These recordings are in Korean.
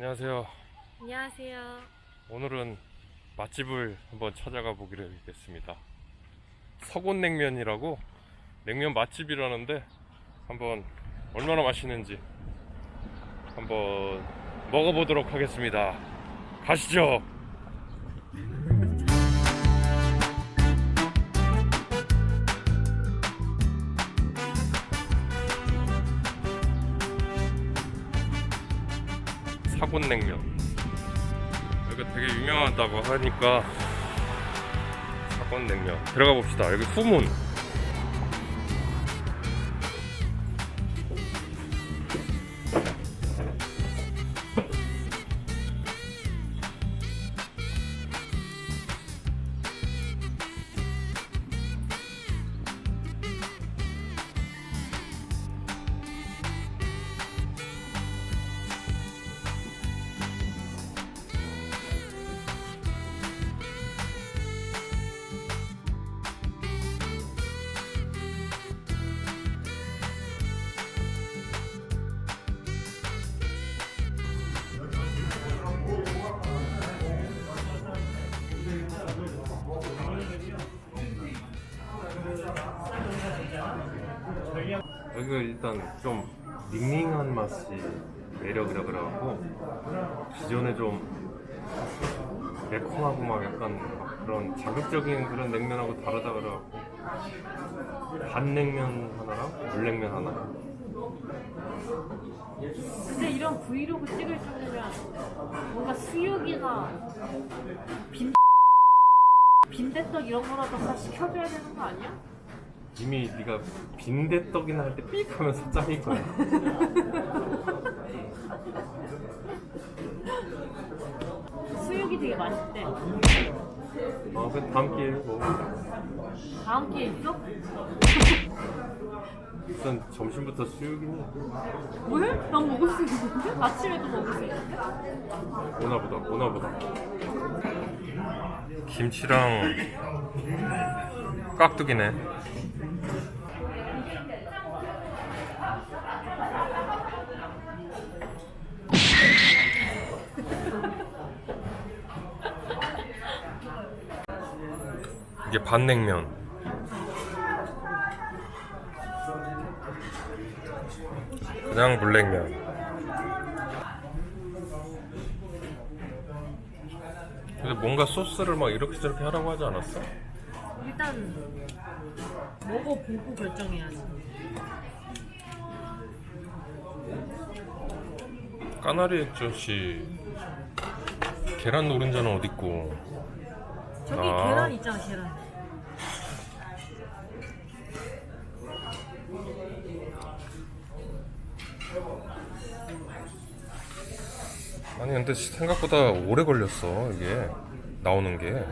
안녕하세요. 안녕하세요. 오늘은 맛집을 한번 찾아가 보기로 했습니다. 서곤냉면이라고 냉면 맛집이라는데 한번 얼마나 맛있는지 한번 먹어보도록 하겠습니다. 가시죠. 사곤냉면. 여기가 되게 유명하다고 하니까 사건냉면. 들어가 봅시다. 여기 후문 여기가 일단 좀 닝닝한 맛이 매력이라 그래갖고 기존에 좀 매콤하고 막 약간 막 그런 자극적인 그런 냉면하고 다르다 그래갖고 반냉면 하나랑 물냉면 하나 근데 이런 브이로그 찍을 정도면 뭔가 수육이나 빈 빈대떡 이런 거라도 하나 시켜줘야 되는 거 아니야? 이미 네가 빈대떡이나 할 때 삑 하면서 짱인 거야 수육이 되게 맛있대. 어, 그 다음 기회에 뭐 다음 기회 있어? 일단 점심부터 수육이니 왜? 난 먹을 수 있는데? 아침에도 먹을 수 있는데? 오나보다 오나보다 김치랑 깍두기네 이게 반냉면 그냥 물냉면 근데 뭔가 소스를 막 이렇게 저렇게 하라고 하지 않았어? 일단 먹어보고 결정해야지. 까나리 액젓이 계란 노른자는 어딨고 저기 아. 계란 있잖아 계란. 아니 근데 생각보다 오래 걸렸어 이게 나오는 게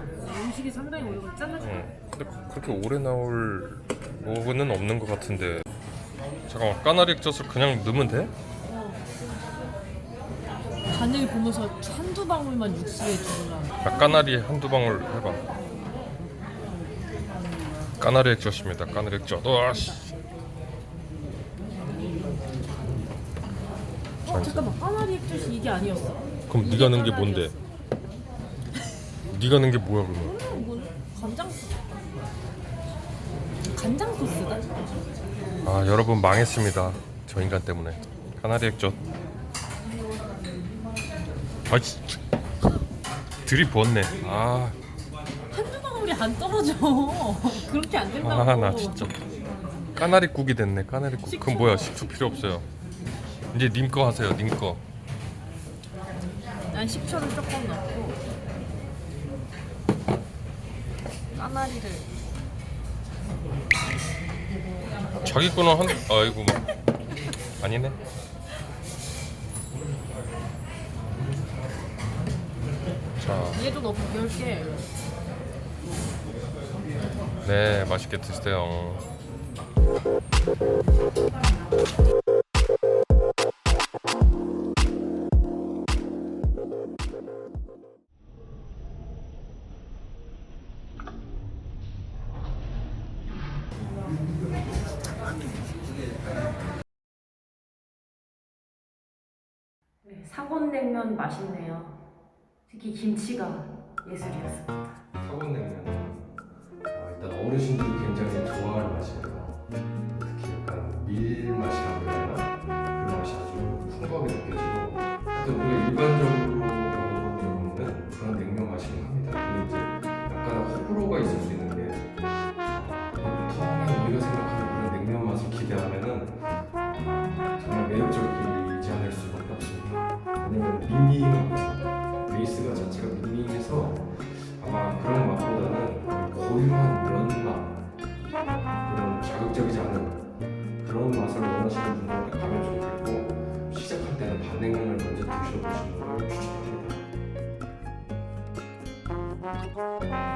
음식이 상당히 오래 걸렸잖아. 응. 근데 그- 그렇게 오래 나올 거는 없는 것 같은데 잠깐만 까나리 액젓을 그냥 넣으면 돼? 간을 보면서 한두 방울만 육수에 주라. 야, 까나리 한두 방울 해봐 까나리 액젓입니다 까나리 액젓 와씨 어 잠깐만 까나리 액젓이 이게 아니었어? 그럼 네가 넣은 게 뭔데? 네가 넣은 게 뭐야 그러면? 액젓. 뭐 간장 소스. 간장 소스다. 아 여러분 망했습니다 저 인간 때문에 까나리 액젓 아 진짜 들이부었네. 아. 한두 방울이 안 떨어져. 그렇게 안 된다고. 아 나 진짜. 까나리국이 됐네 까나리국. 그건 뭐야? 식초 필요 없어요. 이제 님 거 하세요 님거. 난 식초를 조금 넣고 까나리를. 자기 거는 한 아이고. 아니네 자, 얘도 너무 열게. 네, 맛있게 드세요. 네, 사골냉면 맛있네요. 특히 김치가 예술이었습니다. 사골냉면 어, 일단 어르신들이 굉장히 좋아할 맛이에요. 특히 약간 밀 맛이라고 해야 되나? 그 맛이 아주 풍부하게 느껴지고 하여튼 우리가 일반적으로 그런 자극적이지 않은 그런 맛을 원하시는 분들한테 가면 좋겠고 시작할 때는 반냉면을 먼저 드셔보시는 걸 추천합니다.